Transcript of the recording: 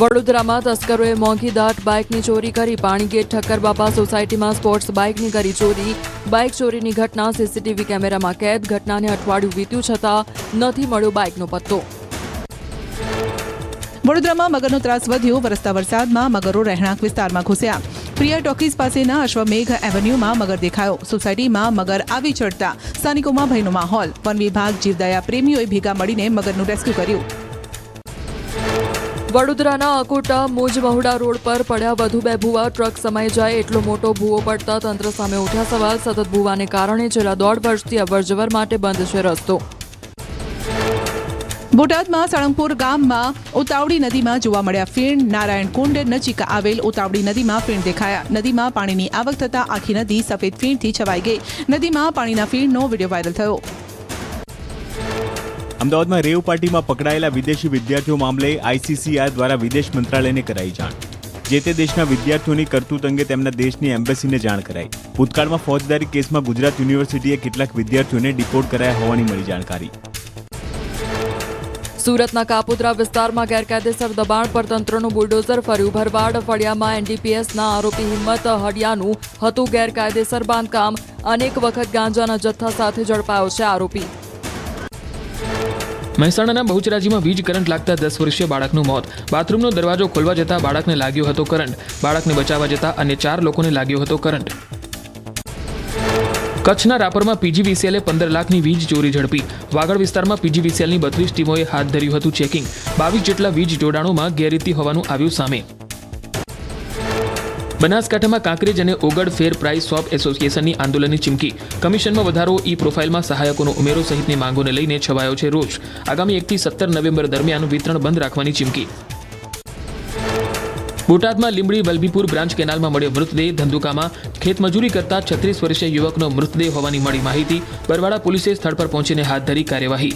વડોદરામાં તસ્કરોએ મોંઘી દાટ બાઇકની ચોરી કરી પાણીગેટ ઠક્કર બાપા સોસાયટીમાં સ્પોર્ટ્સ બાઇકની કરી ચોરી. બાઇક ચોરીની ઘટના સીસીટીવી કેમેરામાં કેદ. ઘટનાને અઠવાડિયું વીત્યું છતાં નથી મળ્યો બાઇકનો પત્તો. વડોદરામાં મગરનો ત્રાસ વધ્યો. વરસતા વરસાદમાં મગરો રહેણાંક વિસ્તારમાં ઘૂસ્યા. પ્રિયા ટોકીઝ પાસેના અશ્વમેઘ એવન્યુમાં મગર દેખાયો. સોસાયટીમાં મગર આવી ચડતા સ્થાનિકોમાં ભયનો માહોલ. વન વિભાગ જીવદયા પ્રેમીઓએ ભેગા મળીને મગરનું રેસ્ક્યુ કર્યું. વડોદરાના અકોટા મોજ મહુડા રોડ પર પડ્યા વધુ બે ભૂવા ટ્રક સમાઈ જાય એટલો મોટો ભૂવો પડતા તંત્ર સામે ઉઠ્યા સવાલ. સતત ભૂવાને કારણે છેલ્લા દોઢ વર્ષથી અવરજવર માટે બંધ છે રસ્તો. બોટાદમાં સાળંગપુર ગામમાં ઉતાવળી નદીમાં જોવા મળ્યા ફીણ. નારાયણ કુંડ નજીક આવેલ ઉતાવળી નદીમાં ફીણ દેખાયા. નદીમાં પાણીની આવક થતાં આખી નદી સફેદ ફીણથી છવાઈ ગઈ. નદીમાં પાણીના ફીણનો વીડિયો વાયરલ થયો. અમદાવાદમાં રેવ પાર્ટીમાં પકડાયેલા વિદેશી વિદ્યાર્થીઓ મામલે આઈસીસીઆર દ્વારા વિદેશ મંત્રાલયને કરાઈ જાણ. જે તે દેશના વિદ્યાર્થીઓની કરતૂત અંગે તેમના દેશની એમ્બેસીને જાણ કરાઈ. ભૂતકાળમાં ફોજદારી કેસમાં ગુજરાત યુનિવર્સિટીએ કેટલાક વિદ્યાર્થીઓને ડિપોર્ટ કરાયા હોવાની મળી જાણકારી. સુરતના કાપોદ્રા વિસ્તારમાં ગેરકાયદેસર દબાણ પર તંત્રનું બુલડોઝર ફર્યું. ભરવાડ, ફળિયામાં એનડીપીએસના આરોપી હિંમત હડિયાનું હતું ગેરકાયદેસર બાંધકામ. અનેક વખત ગાંજાના જથ્થા સાથે ઝડપાયો છે આરોપી. મહેસાણાના બહુચરાજીમાં વીજ કરંટ લાગતા દસ વર્ષીય બાળકનું મોત. બાથરૂમનો દરવાજો ખોલવા જતા બાળકને લાગ્યો હતો કરંટ. બાળકને બચાવવા જતા અને ચાર લોકોને લાગ્યો હતો કરંટ. કચ્છના રાપરમાં પીજીવીસીએલે પંદર લાખની વીજ ચોરી ઝડપી. વાગડ વિસ્તારમાં પીજીવીસીએલની બત્રીસ ટીમોએ હાથ ધર્યું હતું ચેકિંગ. બાવીસ જેટલા વીજ જોડાણોમાં ગેરરીતિ હોવાનું આવ્યું સામે. બનાસકાંઠામાં કાંકરેજ અને ઓગડ ફેર પ્રાઇસ શોપ એસોસિએશનની આંદોલનની ચીમકી. કમિશનમાં વધારો ઈ પ્રોફાઇલમાં સહાયકોનો ઉમેરો સહિતની માંગોને લઈને છવાયો છે રોષ. આગામી એકથી સત્તર નવેમ્બર દરમિયાન વિતરણ બંધ રાખવાની ચીમકી. બોટાદમાં લીંબડી વલભીપુર બ્રાન્ચ કેનાલમાં મળ્યો મૃતદેહ. ધંધુકામાં ખેતમજૂરી કરતા છત્રીસ વર્ષીય યુવકનો મૃતદેહ હોવાની મળી માહિતી. બરવાડા પોલીસે સ્થળ પર પહોંચીને હાથ ધરી કાર્યવાહી.